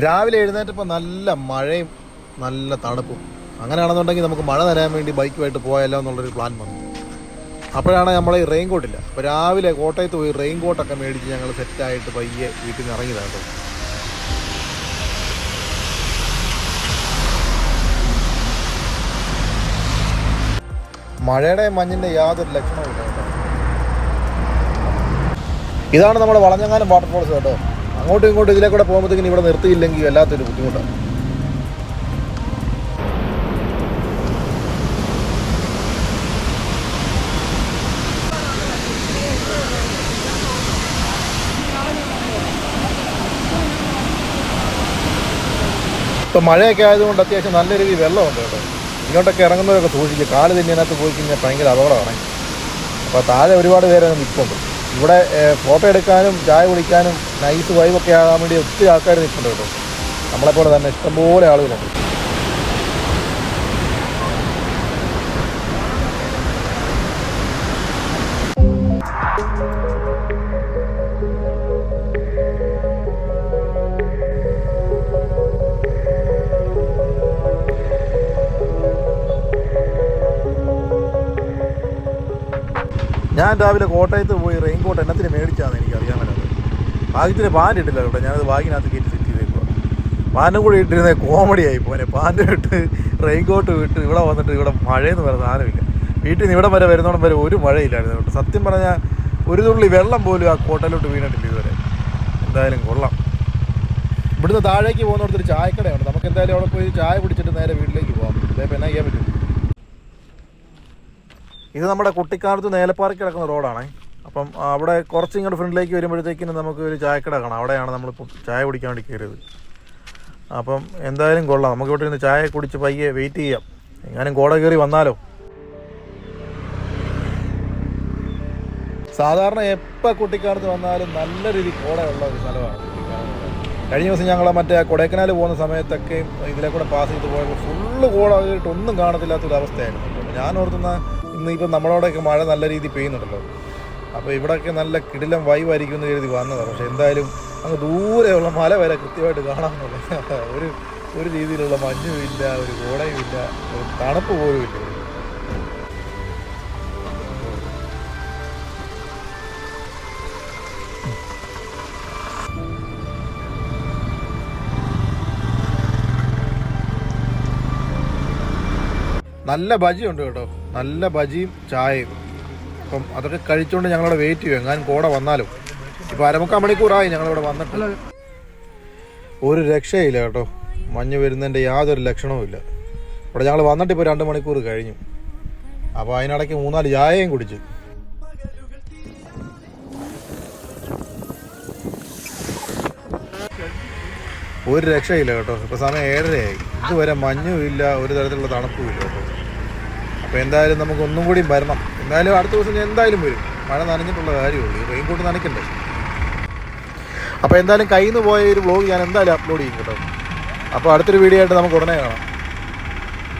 രാവിലെ എഴുന്നേറ്റപ്പോൾ നല്ല മഴയും നല്ല തണുപ്പും. അങ്ങനെയാണെന്നുണ്ടെങ്കിൽ നമുക്ക് മഴ തരാൻ വേണ്ടി ബൈക്കുമായിട്ട് പോയാലോ എന്നുള്ളൊരു പ്ലാൻ വന്നു. അപ്പോഴാണ് നമ്മൾ ഈ റെയിൻ കോട്ടില്ല അപ്പോൾ രാവിലെ കോട്ടയത്ത് പോയി റെയിൻ കോട്ടൊക്കെ മേടിച്ച് ഞങ്ങൾ സെറ്റായിട്ട് പയ്യെ വീട്ടിൽ നിന്ന് ഇറങ്ങിയതാണ് മഴയുടെ മഞ്ഞിന്റെ യാതൊരു ലക്ഷണവും ഇതാണ് നമ്മുടെ വളഞ്ഞങ്ങാനം വാട്ടർഫോൾസ് കേട്ടോ. അങ്ങോട്ടും ഇങ്ങോട്ടും ഇതിലെ കൂടെ പോകുമ്പോഴത്തേക്കും ഇവിടെ നിർത്തിയില്ലെങ്കിൽ വല്ലാത്തൊരു ബുദ്ധിമുട്ടാണ്. ഇപ്പം മഴയൊക്കെ ആയതുകൊണ്ട് അത്യാവശ്യം നല്ല രീതിയിൽ വെള്ളമുണ്ട് കേട്ടോ. ഇങ്ങോട്ടൊക്കെ ഇറങ്ങുന്നവരൊക്കെ സൂക്ഷിക്കുക കാൽ തന്നെ അതിനകത്ത് പോയി കഴിഞ്ഞാൽ ഭയങ്കര അപകടമാണ്. അപ്പോൾ താഴെ ഒരുപാട് പേര് നിൽപ്പുണ്ട് ഇവിടെ ഫോട്ടോ എടുക്കാനും ചായ കുടിക്കാനും നൈസ് വൈബൊക്കെ ആകാൻ വേണ്ടി ഒത്തിരി ആൾക്കാർ നിൽക്കുന്നുണ്ട് കേട്ടോ. നമ്മളെപ്പോലെ തന്നെ ഇഷ്ടംപോലെ ആളുകളുണ്ട്. ഞാൻ രാവിലെ കോട്ടയത്ത് പോയി റെയിൻ കോട്ട് എന്നത്തിന് മേടിച്ചാന്ന് എനിക്ക് അറിയാൻ പറ്റാത്തത് ഭാഗ്യത്തിന് പാന്റ് ഇട്ടില്ല കേട്ടോ. ഞാനത് ബാഗിനകത്ത് കയറ്റി സെറ്റ് ചെയ്തേക്കുക പാന്റും കൂടി ഇട്ടിരുന്ന കോമഡി ആയി പോനെ പാന്റ് ഇട്ട് റെയിൻ കോട്ട് വിട്ട് ഇവിടെ വന്നിട്ട് ഇവിടെ മഴയെന്ന് പറയുന്ന സാധനമില്ല. വീട്ടിൽ നിന്ന് ഇവിടെ വരെ വരുന്നോടം വരെ ഒരു മഴയില്ലായിരുന്നു കേട്ടോ. സത്യം പറഞ്ഞാൽ ഒരു തുള്ളി വെള്ളം പോലും ആ കോട്ടയിലോട്ട് വീണിട്ടില്ല ഇതുവരെ. എന്തായാലും കൊള്ളാം. ഇവിടുന്ന് താഴേക്ക് പോകുന്നിടത്തൊരു ചായക്കടയുണ്ട്. നമുക്ക് എന്തായാലും അവിടെ പോയി ചായ കുടിച്ചിട്ട് നേരെ വീട്ടിലേക്ക് പോകാം ഇതേപ്പം എന്നാ ചെയ്യാൻ പറ്റും? ഇത് നമ്മുടെ കുട്ടിക്കാലത്ത് നേലപ്പാറയ്ക്ക് കിടക്കുന്ന റോഡാണ്. അപ്പം അവിടെ കുറച്ച് ഇങ്ങോട്ട് ഫ്രണ്ടിലേക്ക് വരുമ്പോഴത്തേക്കിനും നമുക്ക് ഒരു ചായക്കട കാണാം. അവിടെയാണ് നമ്മളിപ്പോൾ ചായ കുടിക്കാൻ വേണ്ടി കയറിയത്. അപ്പം എന്തായാലും കൊള്ളാം. നമുക്ക് ഇവിടെ ഇരുന്ന് ചായ കുടിച്ച് പയ്യെ വെയിറ്റ് ചെയ്യാം. എങ്ങാനും കോട കയറി വന്നാലോ? സാധാരണ എപ്പോൾ കുട്ടിക്കാലത്ത് വന്നാലും നല്ല രീതിയിൽ കോടയുള്ള ഒരു സ്ഥലമാണ് കഴിഞ്ഞ ദിവസം ഞങ്ങൾ മറ്റേ കൊടൈക്കനാൽ പോകുന്ന സമയത്തൊക്കെ ഇതിലെ കൂടെ പാസ് ചെയ്ത് പോയപ്പോൾ ഫുള്ള് കോട ആയിട്ട് ഒന്നും കാണത്തില്ലാത്തൊരു അവസ്ഥയായിരുന്നു ഞാൻ ഓർത്തുന്ന ഇന്ന് ഇപ്പം നമ്മളോടൊക്കെ മഴ നല്ല രീതിയിൽ പെയ്യുന്നുണ്ടല്ലോ. അപ്പോൾ ഇവിടെയൊക്കെ നല്ല കിടിലം വൈവായിരിക്കും എന്ന് കരുതി വന്നതാണ് പക്ഷേ എന്തായാലും അങ്ങ് ദൂരെയുള്ള മല വരെ കൃത്യമായിട്ട് കാണാമെന്നുള്ള. ഒരു ഒരു രീതിയിലുള്ള മഞ്ഞും ഇല്ല ഒരു കോടയും ഇല്ല ഒരു തണുപ്പ് പോലും ഇല്ല. നല്ല ബജിയുണ്ട് കേട്ടോ. നല്ല ബജിയും ചായയും. അപ്പം അതൊക്കെ കഴിച്ചുകൊണ്ട് ഞങ്ങളവിടെ വെയിറ്റ് ചെയ്യും എങ്ങാനും കൂടെ വന്നാലും. ഇപ്പം അരമുക്കാൽ മണിക്കൂറായി ഞങ്ങളിവിടെ വന്നിട്ട്. ഒരു രക്ഷയില്ല കേട്ടോ. മഞ്ഞ് വരുന്നതിന്റെ യാതൊരു ലക്ഷണവും ഇല്ല. ഇവിടെ ഞങ്ങൾ വന്നിട്ട് ഇപ്പോൾ രണ്ട് മണിക്കൂർ കഴിഞ്ഞു. അപ്പോൾ അതിനിടയ്ക്ക് മൂന്നാൽ ചായയും കുടിച്ചു. ഒരു രക്ഷയില്ല കേട്ടോ. ഇപ്പോൾ സമയം ഏഴരയായി. ഇതുവരെ മഞ്ഞും ഇല്ല ഒരു തരത്തിലുള്ള തണുപ്പും ഇല്ല കേട്ടോ. അപ്പോൾ എന്തായാലും നമുക്ക് ഒന്നും കൂടി വരണം. എന്തായാലും അടുത്ത ദിവസം ഞാൻ എന്തായാലും വരും. മഴ നനഞ്ഞിട്ടുള്ള കാര്യമുള്ളൂ. ഈ റെയിൻ കോട്ട് നനയ്ക്കണ്ടേ? അപ്പോൾ എന്തായാലും കയ്യിൽ നിന്ന് പോയ ഒരു വ്ളോഗ് ഞാൻ എന്തായാലും അപ്ലോഡ് ചെയ്യും കേട്ടോ. അപ്പോൾ അടുത്തൊരു വീഡിയോ ആയിട്ട് നമുക്ക് ഉടനെ കാണാം.